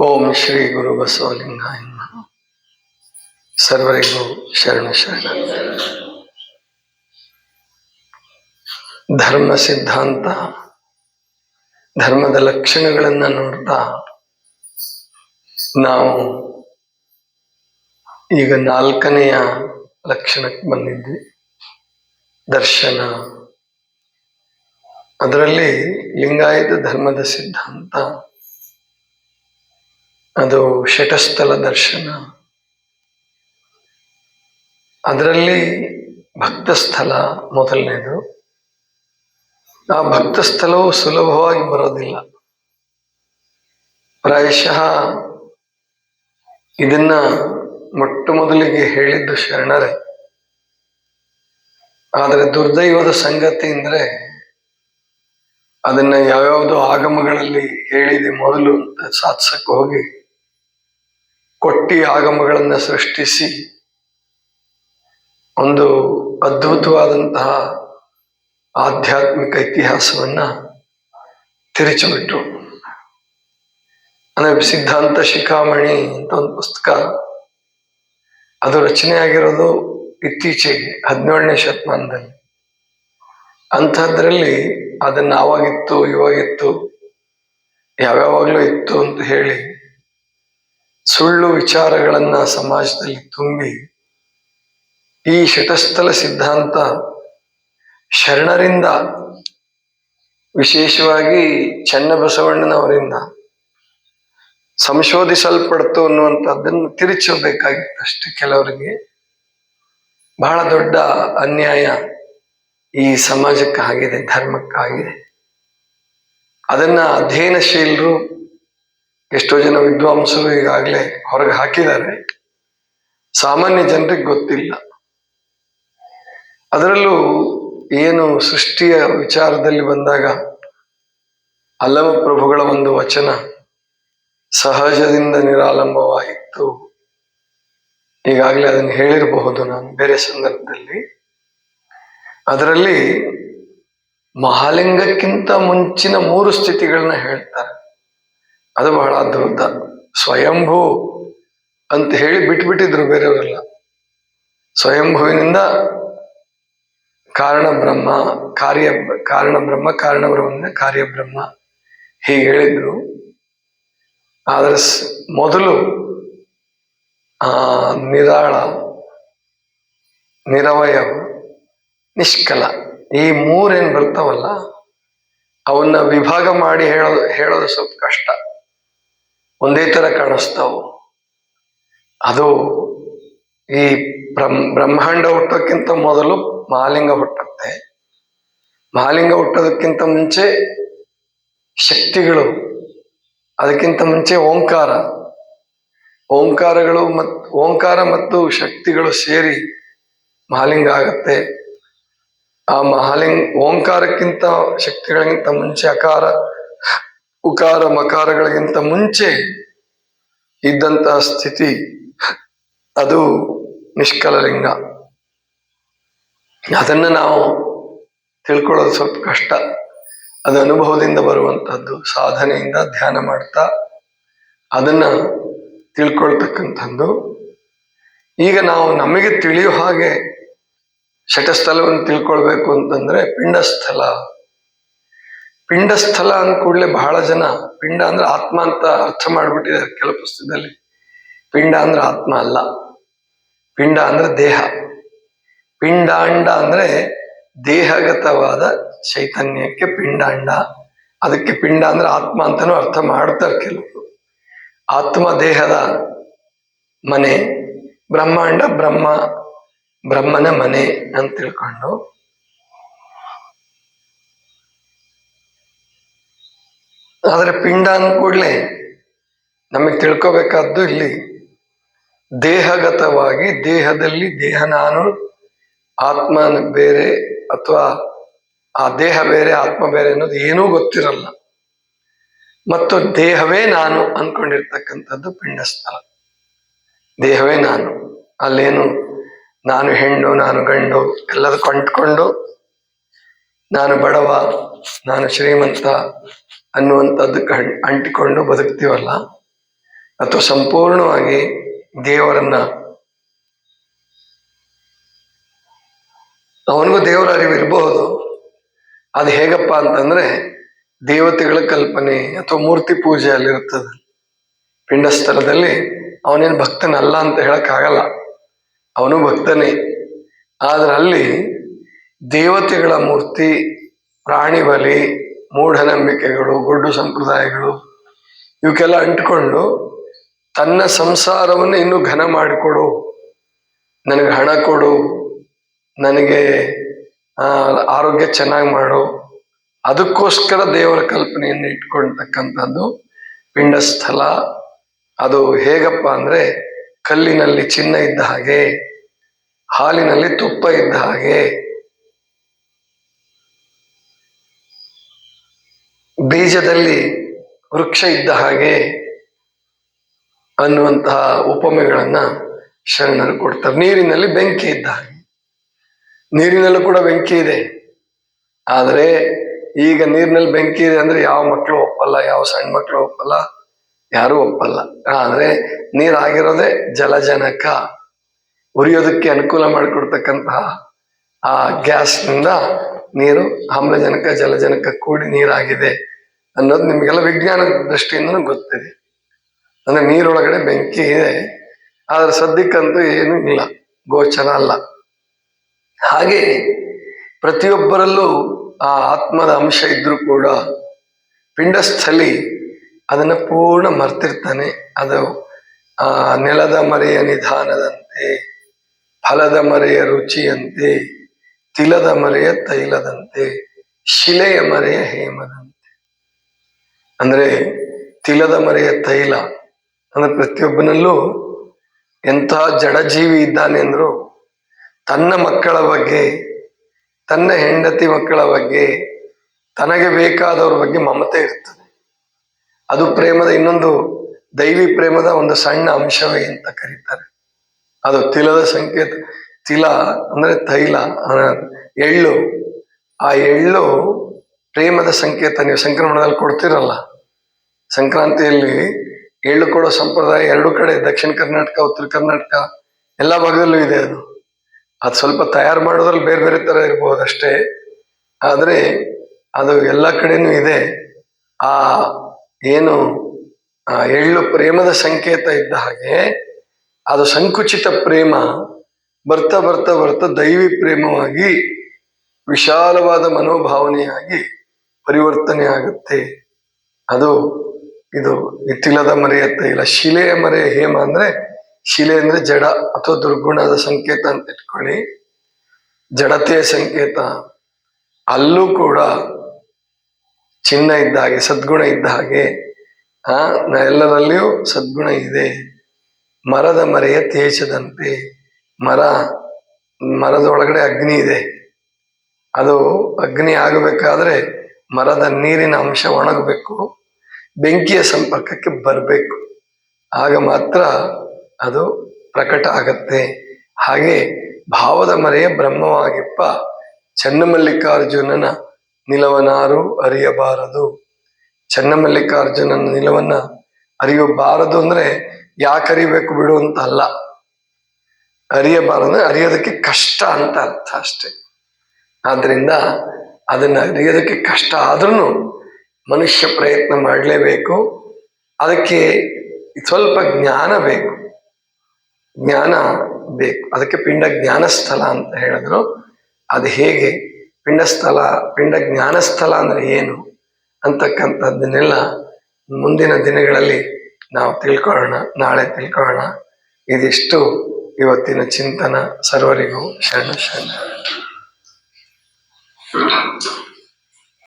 ಓಂ ಶ್ರೀ ಗುರು ಬಸವಲಿಂಗಾಯ. ಸರ್ವರಿಗೂ ಶರಣ ಶರಣ. ಧರ್ಮ ಸಿದ್ಧಾಂತ, ಧರ್ಮದ ಲಕ್ಷಣಗಳನ್ನ ನೋಡ್ತಾ ನಾವು ಈಗ ನಾಲ್ಕನೆಯ ಲಕ್ಷಣಕ್ಕೆ ಬಂದಿದ್ವಿ. ದರ್ಶನ. ಅದರಲ್ಲಿ ಲಿಂಗಾಯತ ಧರ್ಮದ ಸಿದ್ಧಾಂತ. ಅದು ಶಟಸ್ಥಲ ದರ್ಶನ. ಅದರಲ್ಲಿ ಭಕ್ತಸ್ಥಲ ಮೊದಲನೇದು. ಆ ಭಕ್ತಸ್ಥಲವು ಸುಲಭವಾಗಿ ಬರೋದಿಲ್ಲ. ಪ್ರಾಯಶಃ ಇದನ್ನ ಮೊಟ್ಟ ಮೊದಲಿಗೆ ಹೇಳಿದ್ದು ಶರಣರೇ. ಆದರೆ ದುರ್ದೈವದ ಸಂಗತಿ ಅಂದ್ರೆ ಅದನ್ನ ಯಾವ್ಯಾವುದೋ ಆಗಮಗಳಲ್ಲಿ ಹೇಳಿದೆ ಮೊದಲು ಅಂತ ಸಾಧಿಸಕ್ಕೆ ಹೋಗಿ ಕೊಟ್ಟಿ ಆಗಮಗಳನ್ನು ಸೃಷ್ಟಿಸಿ ಒಂದು ಅದ್ಭುತವಾದಂತಹ ಆಧ್ಯಾತ್ಮಿಕ ಇತಿಹಾಸವನ್ನ ತಿರುಚಿಬಿಟ್ರು. ಅಂದರೆ ಸಿದ್ಧಾಂತ ಶಿಖಾಮಣಿ ಅಂತ ಒಂದು ಪುಸ್ತಕ. ಅದು ರಚನೆ ಆಗಿರೋದು ಇತ್ತೀಚೆಗೆ, ಹದಿನೇಳನೇ ಶತಮಾನದಲ್ಲಿ. ಅಂಥದ್ರಲ್ಲಿ ಅದನ್ನ ಆವಾಗಿತ್ತು, ಇವಾಗಿತ್ತು, ಯಾವ್ಯಾವಾಗಲೂ ಇತ್ತು ಅಂತ ಹೇಳಿ ಸುಳ್ಳು ವಿಚಾರಗಳನ್ನ ಸಮಾಜದಲ್ಲಿ ತುಂಬಿ ಈ ಶಟಸ್ಥಲ ಸಿದ್ಧಾಂತ ಶರಣರಿಂದ, ವಿಶೇಷವಾಗಿ ಚನ್ನಬಸವಣ್ಣನವರಿಂದ ಸಂಶೋಧಿಸಲ್ಪಡ್ತು ಅನ್ನುವಂಥದ್ದನ್ನು ತಿರುಚಬೇಕಾಗಿತ್ತು ಅಷ್ಟೇ ಕೆಲವರಿಗೆ. ಬಹಳ ದೊಡ್ಡ ಅನ್ಯಾಯ ಈ ಸಮಾಜಕ್ಕಾಗಿದೆ ಧರ್ಮಕ್ಕಾಗಿದೆ. ಅದನ್ನ ಅಧ್ಯಯನಶೀಲರು ಎಷ್ಟೋ ಜನ ವಿದ್ವಾಂಸರು ಈಗಾಗಲೇ ಹೊರಗೆ ಹಾಕಿದ್ದಾರೆ. ಸಾಮಾನ್ಯ ಜನರಿಗೆ ಗೊತ್ತಿಲ್ಲ. ಅದರಲ್ಲೂ ಏನು ಸೃಷ್ಟಿಯ ವಿಚಾರದಲ್ಲಿ ಬಂದಾಗ ಅಲ್ಲಮ ಪ್ರಭುಗಳ ಒಂದು ವಚನ ಸಹಜದಿಂದ ನಿರಾಲಂಬವಾಯಿತು. ಈಗಾಗಲೇ ಅದನ್ನು ಹೇಳಿರಬಹುದು ನಾನು ಬೇರೆ ಸಂದರ್ಭದಲ್ಲಿ. ಅದರಲ್ಲಿ ಮಹಾಲಿಂಗಕ್ಕಿಂತ ಮುಂಚಿನ ಮೂರು ಸ್ಥಿತಿಗಳನ್ನ ಹೇಳ್ತಾರೆ. ಅದು ಬಹಳ ಅದ್ಭುತ ಸ್ವಯಂಭೂ ಅಂತ ಹೇಳಿ ಬಿಟ್ಬಿಟ್ಟಿದ್ರು ಬೇರೆಯವರೆಲ್ಲ. ಸ್ವಯಂಭುವಿನಿಂದ ಕಾರಣ ಬ್ರಹ್ಮ, ಕಾರ್ಯ, ಕಾರಣ ಬ್ರಹ್ಮ ಕಾರಣ ಬ್ರಹ್ಮ ಕಾರ್ಯ ಬ್ರಹ್ಮ ಹೀಗೆ ಹೇಳಿದ್ರು. ಆದ್ರೆ ಮೊದಲು ಆ ನಿರಾಳ, ನಿರವಯ, ನಿಷ್ಕಲ ಈ ಮೂರೇನ್ ಬರ್ತಾವಲ್ಲ, ಅವನ್ನ ವಿಭಾಗ ಮಾಡಿ ಹೇಳೋದು ಹೇಳೋದು ಸ್ವಲ್ಪ ಕಷ್ಟ. ಒಂದೇ ಥರ ಕಾಣಿಸ್ತಾವು. ಅದು ಈ ಬ್ರಹ್ಮ ಬ್ರಹ್ಮಾಂಡ ಹುಟ್ಟೋಕ್ಕಿಂತ ಮೊದಲು ಮಹಾಲಿಂಗ ಹುಟ್ಟುತ್ತೆ. ಮಹಾಲಿಂಗ ಹುಟ್ಟೋದಕ್ಕಿಂತ ಮುಂಚೆ ಶಕ್ತಿಗಳು, ಅದಕ್ಕಿಂತ ಮುಂಚೆ ಓಂಕಾರ. ಓಂಕಾರಗಳು ಮತ್, ಓಂಕಾರ ಮತ್ತು ಶಕ್ತಿಗಳು ಸೇರಿ ಮಹಾಲಿಂಗ ಆಗತ್ತೆ. ಆ ಮಹಾಲಿಂಗ ಓಂಕಾರಕ್ಕಿಂತ ಶಕ್ತಿಗಳಿಗಿಂತ ಮುಂಚೆ ಅಕಾರ ಉಕಾರ ಮಕಾರಗಳಿಗಿಂತ ಮುಂಚೆ ಇದ್ದಂತಹ ಸ್ಥಿತಿ, ಅದು ನಿಷ್ಕಲಲಿಂಗ. ಅದನ್ನು ನಾವು ತಿಳ್ಕೊಳ್ಳೋದು ಸ್ವಲ್ಪ ಕಷ್ಟ. ಅದು ಅನುಭವದಿಂದ ಬರುವಂಥದ್ದು ಸಾಧನೆಯಿಂದ ಧ್ಯಾನ ಮಾಡ್ತಾ ಅದನ್ನು ತಿಳ್ಕೊಳ್ತಕ್ಕಂಥದ್ದು. ಈಗ ನಾವು ನಮಗೆ ತಿಳಿಯೋ ಹಾಗೆ ಶಟಸ್ಥಲವನ್ನು ತಿಳ್ಕೊಳ್ಬೇಕು ಅಂತಂದ್ರೆ ಪಿಂಡಸ್ಥಲ. ಪಿಂಡಸ್ಥಲ ಅಂದ ಕೂಡಲೇ ಬಹಳ ಜನ, ಪಿಂಡ ಅಂದ್ರೆ ಆತ್ಮ ಅಂತ ಅರ್ಥ ಮಾಡಿಬಿಟ್ಟಿದ್ದಾರೆ ಕೆಲವು ಪುಸ್ತಕದಲ್ಲಿ. ಪಿಂಡ ಅಂದ್ರೆ ಆತ್ಮ ಅಲ್ಲ. ಪಿಂಡ ಅಂದ್ರೆ ದೇಹ. ಪಿಂಡಾಂಡ ಅಂದ್ರೆ ದೇಹಗತವಾದ ಚೈತನ್ಯಕ್ಕೆ ಪಿಂಡಾಂಡ. ಅದಕ್ಕೆ ಪಿಂಡ ಅಂದ್ರೆ ಆತ್ಮ ಅಂತಾನೂ ಅರ್ಥ ಮಾಡ್ತಾರೆ ಕೆಲವರು. ಆತ್ಮ ದೇಹದ ಮನೆ, ಬ್ರಹ್ಮಾಂಡ ಬ್ರಹ್ಮ, ಬ್ರಹ್ಮನ ಮನೆ ಅಂತ ತಿಳ್ಕೊಂಡು ಆದ್ರೆ ಪಿಂಡ ಅಂದ ಕೂಡಲೇ ನಮಗೆ ತಿಳ್ಕೋಬೇಕಾದ್ದು ಇಲ್ಲಿ ದೇಹಗತವಾಗಿ ದೇಹದಲ್ಲಿ ದೇಹ ನಾನು ಆತ್ಮ ಬೇರೆ ಅಥವಾ ಆ ದೇಹ ಬೇರೆ, ಆತ್ಮ ಬೇರೆ ಅನ್ನೋದು ಏನೂ ಗೊತ್ತಿರಲ್ಲ. ಮತ್ತು ದೇಹವೇ ನಾನು ಅನ್ಕೊಂಡಿರ್ತಕ್ಕಂಥದ್ದು ಪಿಂಡಸ್ಥಳ. ದೇಹವೇ ನಾನು. ಅಲ್ಲೇನು ನಾನು ಹೆಣ್ಣು, ನಾನು ಗಂಡು, ಎಲ್ಲದಕ್ಕೂ ಅಂಟ್ಕೊಂಡು, ನಾನು ಬಡವ, ನಾನು ಶ್ರೀಮಂತ ಅನ್ನುವಂಥದ್ದಕ್ಕೆ ಅಂಟಿಕೊಂಡು ಬದುಕ್ತೀವಲ್ಲ? ಅಥವಾ ಸಂಪೂರ್ಣವಾಗಿ ದೇವರನ್ನ ಅವನಿಗೂ ದೇವರ ಅರಿವು ಇರಬಹುದು ಅದು ಹೇಗಪ್ಪ ಅಂತಂದ್ರೆ ದೇವತೆಗಳ ಕಲ್ಪನೆ ಅಥವಾ ಮೂರ್ತಿ ಪೂಜೆ ಅಲ್ಲಿರ್ತದೆ ಪಿಂಡಸ್ಥಳದಲ್ಲಿ ಅವನೇನು ಭಕ್ತನಲ್ಲ ಅಂತ ಹೇಳಕ್ಕಾಗಲ್ಲ. ಅವನು ಭಕ್ತನೇ. ಆದ್ರೆ ಅಲ್ಲಿ ದೇವತೆಗಳ ಮೂರ್ತಿ, ಪ್ರಾಣಿ ಬಲಿ ಮೂಢನಂಬಿಕೆಗಳು ಗೊಡ್ಡು ಸಂಪ್ರದಾಯಗಳು ಇವಕ್ಕೆಲ್ಲ ಅಂಟ್ಕೊಂಡು ತನ್ನ ಸಂಸಾರವನ್ನು ಇನ್ನೂ ಘನ ಮಾಡಿಕೊಡು. ನನಗೆ ಹಣ ಕೊಡು. ನನಗೆ ಆರೋಗ್ಯ ಚೆನ್ನಾಗಿ ಮಾಡು. ಅದಕ್ಕೋಸ್ಕರ ದೇವರ ಕಲ್ಪನೆಯನ್ನು ಇಟ್ಕೊಳ್ತಕ್ಕಂಥದ್ದು ಪಿಂಡಸ್ಥಲ. ಅದು ಹೇಗಪ್ಪ ಅಂದ್ರೆ ಕಲ್ಲಿನಲ್ಲಿ ಚಿನ್ನ ಇದ್ದ ಹಾಗೆ, ಹಾಲಿನಲ್ಲಿ ತುಪ್ಪ ಇದ್ದ ಹಾಗೆ. ಬೀಜದಲ್ಲಿ ವೃಕ್ಷ ಇದ್ದ ಹಾಗೆ ಅನ್ನುವಂತಹ ಉಪಮೆಗಳನ್ನ ಶರಣರು ಕೊಡ್ತಾರೆ. ನೀರಿನಲ್ಲಿ ಬೆಂಕಿ ಇದ್ದ ಹಾಗೆ. ನೀರಿನಲ್ಲೂ ಕೂಡ ಬೆಂಕಿ ಇದೆ. ಆದರೆ ಈಗ ನೀರಿನಲ್ಲಿ ಬೆಂಕಿ ಇದೆ ಅಂದ್ರೆ ಯಾವ ಮಕ್ಕಳು ಒಪ್ಪಲ್ಲ, ಯಾವ ಸಣ್ಣ ಮಕ್ಕಳು ಒಪ್ಪಲ್ಲ, ಯಾರೂ ಒಪ್ಪಲ್ಲ. ಆದ್ರೆ ನೀರಾಗಿರೋದೇ ಜಲಜನಕ. ಉರಿಯೋದಕ್ಕೆ ಅನುಕೂಲ ಮಾಡಿಕೊಡ್ತಕ್ಕಂತಹ ಆ ಗ್ಯಾಸ್ನಿಂದ ನೀರು ಆಮ್ಲಜನಕ, ಜಲಜನಕ ಕೂಡಿ ನೀರಾಗಿದೆ. ಅನ್ನೋದು ನಿಮಗೆಲ್ಲ ವಿಜ್ಞಾನ ದೃಷ್ಟಿಯಿಂದ ಗೊತ್ತಿದೆ. ಅಂದ್ರೆ ನೀರೊಳಗಡೆ ಬೆಂಕಿ ಇದೆ, ಆದ್ರೆ ಸದ್ಯಕ್ಕಂತೂ ಏನೂ ಇಲ್ಲ, ಗೋಚರ ಅಲ್ಲ. ಹಾಗೆ ಪ್ರತಿಯೊಬ್ಬರಲ್ಲೂ ಆ ಆತ್ಮದ ಅಂಶ ಇದ್ರೂ ಕೂಡ ಪಿಂಡಸ್ಥಲಿ ಅದನ್ನ ಪೂರ್ಣ ಮರ್ತಿರ್ತಾನೆ. ಅದು ಆ ನೆಲದ ಮರೆಯ ನಿಧಾನದಂತೆ, ಫಲದ ಮರೆಯ ರುಚಿಯಂತೆ, ತಿಲದ ಮರೆಯ ತೈಲದಂತೆ, ಶಿಲೆಯ ಮರೆಯ ಹೇಮದಂತೆ. ಅಂದ್ರೆ ತಿಲದ ಮರೆಯ ತೈಲ. ಅಂದರೆ ಪ್ರತಿಯೊಬ್ಬನಲ್ಲೂ ಎಂತಹ ಜಡಜೀವಿ ಇದ್ದಾನೆ ಅಂದ್ರು ತನ್ನ ಮಕ್ಕಳ ಬಗ್ಗೆ, ತನ್ನ ಹೆಂಡತಿ ಮಕ್ಕಳ ಬಗ್ಗೆ, ತನಗೆ ಬೇಕಾದವ್ರ ಬಗ್ಗೆ ಮಮತೆ ಇರ್ತದೆ. ಅದು ಪ್ರೇಮದ ಇನ್ನೊಂದು ದೈವಿ ಪ್ರೇಮದ ಒಂದು ಸಣ್ಣ ಅಂಶವೇ ಅಂತ ಕರೀತಾರೆ. ಅದು ತಿಲದ ಸಂಕೇತ, ತಿಲ ಅಂದ್ರೆ ತೈಲ ಎಳ್ಳು. ಆ ಎಳ್ಳು ಪ್ರೇಮದ ಸಂಕೇತ, ನೀವು ಸಂಕ್ರಮಣದಲ್ಲಿ ಕೊಡ್ತಿರಲ್ಲ. ಸಂಕ್ರಾಂತಿಯಲ್ಲಿ ಎಳ್ಳು ಕೊಡೋ ಸಂಪ್ರದಾಯ ಎರಡು ಕಡೆ, ದಕ್ಷಿಣ ಕರ್ನಾಟಕ, ಉತ್ತರ ಕರ್ನಾಟಕ, ಎಲ್ಲ ಭಾಗದಲ್ಲೂ ಇದೆ ಅದು. ಅದು ಸ್ವಲ್ಪ ತಯಾರು ಮಾಡೋದ್ರಲ್ಲಿ ಬೇರೆ ಬೇರೆ ತರ ಇರ್ಬೋದು ಅಷ್ಟೇ. ಆದರೆ ಅದು ಎಲ್ಲ ಕಡೆನೂ ಇದೆ. ಆ ಏನು, ಆ ಎಳ್ಳು ಪ್ರೇಮದ ಸಂಕೇತ ಇದ್ದ ಹಾಗೆ, ಅದು ಸಂಕುಚಿತ ಪ್ರೇಮ, ಬರ್ತಾ ಬರ್ತಾ ಬರ್ತಾ ದೈವಿ ಪ್ರೇಮವಾಗಿ ವಿಶಾಲವಾದ ಮನೋಭಾವನೆಯಾಗಿ ಪರಿವರ್ತನೆ ಆಗುತ್ತೆ. ಅದು ಇದು ಇತ್ತಿಲ್ಲದ ಮರೆಯ ತೈಲ ಶಿಲೆಯ ಮರೆಯ ಹೇಮ ಅಂದ್ರೆ, ಶಿಲೆ ಅಂದ್ರೆ ಜಡ ಅಥವಾ ದುರ್ಗುಣದ ಸಂಕೇತ ಅಂತ ಇಟ್ಕೊಳ್ಳಿ. ಜಡತೆಯ ಸಂಕೇತ. ಅಲ್ಲೂ ಕೂಡ ಚಿನ್ನ ಇದ್ದ ಹಾಗೆ, ಸದ್ಗುಣ ಇದ್ದ ಹಾಗೆ, ಆ ಎಲ್ಲರಲ್ಲಿಯೂ ಸದ್ಗುಣ ಇದೆ. ಮರದ ಮರೆಯ ತೇಜದಂತೆ. ಮರ, ಮರದ ಒಳಗಡೆ ಅಗ್ನಿ ಇದೆ. ಅದು ಅಗ್ನಿ ಆಗಬೇಕಾದ್ರೆ ಮರದ ನೀರಿನ ಅಂಶ ಒಣಗಬೇಕು. ಬೆಂಕಿಯ ಸಂಪರ್ಕಕ್ಕೆ ಬರಬೇಕು. ಆಗ ಮಾತ್ರ ಅದು ಪ್ರಕಟ ಆಗತ್ತೆ. ಹಾಗೆ ಭಾವದ ಮರೆಯ ಬ್ರಹ್ಮವಾಗಿಪ್ಪ ಚನ್ನಮಲ್ಲಿಕಾರ್ಜುನನ ನಿಲವನಾರು ಅರಿಯಬಾರದು. ಚನ್ನಮಲ್ಲಿಕಾರ್ಜುನನ ನಿಲವನ್ನ ಅರಿಯಬಾರದು ಅಂದ್ರೆ ಯಾಕೆ ಅರಿಬೇಕು ಬಿಡು ಅಂತ ಅಲ್ಲ ಅರಿಯಬಾರದು ಅರಿಯೋದಕ್ಕೆ ಕಷ್ಟ ಅಂತ ಅರ್ಥ ಅಷ್ಟೆ. ಆದ್ರಿಂದ ಅದನ್ನ ಅರಿಯೋದಕ್ಕೆ ಕಷ್ಟ ಆದ್ರೂ ಮನುಷ್ಯ ಪ್ರಯತ್ನ ಮಾಡಲೇಬೇಕು. ಅದಕ್ಕೆ ಸ್ವಲ್ಪ ಜ್ಞಾನ ಬೇಕು. ಜ್ಞಾನ ಬೇಕು. ಅದಕ್ಕೆ ಪಿಂಡ ಜ್ಞಾನ ಸ್ಥಳ ಅಂತ ಹೇಳಿದ್ರು. ಅದು ಹೇಗೆ? ಪಿಂಡಸ್ಥಲ, ಪಿಂಡ ಜ್ಞಾನ ಸ್ಥಳ ಅಂದ್ರೆ ಏನು ಅಂತಕ್ಕಂಥದ್ದನ್ನೆಲ್ಲ ಮುಂದಿನ ದಿನಗಳಲ್ಲಿ ನಾವು ತಿಳ್ಕೊಳ್ಳೋಣ. ನಾಳೆ ತಿಳ್ಕೊಳ್ಳೋಣ. ಇದಿಷ್ಟು ಇವತ್ತಿನ ಚಿಂತನ ಸರ್ವರಿಗೂ ಶರಣ ಶರಣ.